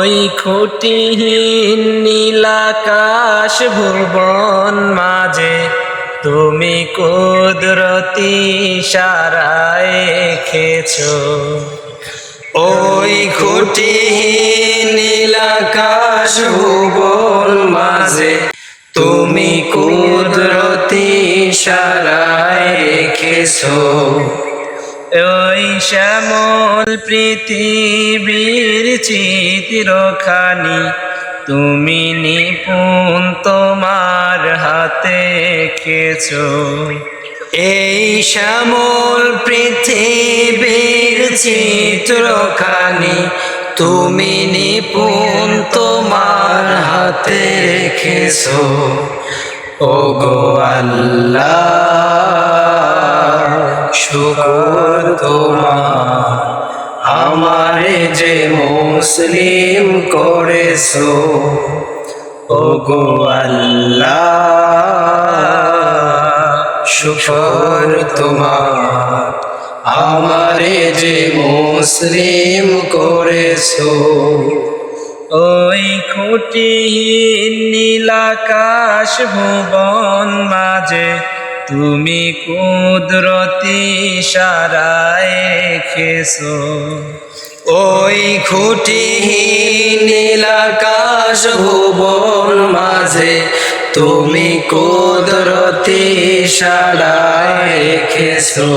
ওই খুঁটিহীন নীলাকাশ ভুবন মাঝে, তুমি কুদরতি সারায় খেছো ওই খুঁটিহীন নীলাকাশ ভুবন মাঝে, তুমি কুদরতি সারায় রেখেছো ওই শ্যামল পৃথিবীর চিত্রখানি, তুমি নিপুণ তোমার হাতে খেছো এই শ্যামল পৃথিবীর চিত্রখানি, তুমি নিপুণ তোমার হাতে রেখেছো। ও গো আল্লাহ শুকর তোমার। আমারে যে মুসলিম করেছ ও গো আল্লাহ, শুকর তোমার। আমারে যে মুসলিম করেছ, ওই খুঁটিহীন নীলাকাশ ভুবন মাঝে তুমি কুদরতি সারায় রেখেছো ওই খুঁটিহীন নীলাকাশ ভুবন মাঝে তুমি কুদরতি সারায় রেখেছো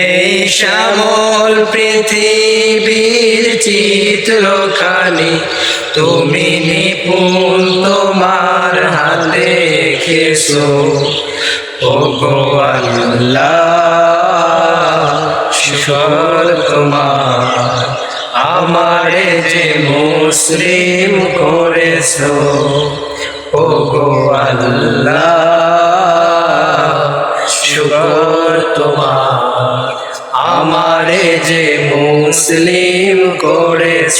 এই শ্যামল পৃথিবীর চিত্রখানি তুমি নিপুণ তোমার হাতে রেখেছো গো আল্লাহ তোমার আমারে যে মুসলিম করেছ ও গো আল্লাহ শুকর তোমার আমারে যে মুসলিম করেছ,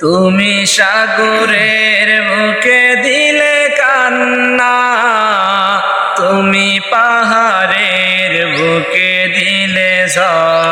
তুমি সাগরের বুকে দিলে তুমি পাহাড়ের বুকে দিলে ঝড়।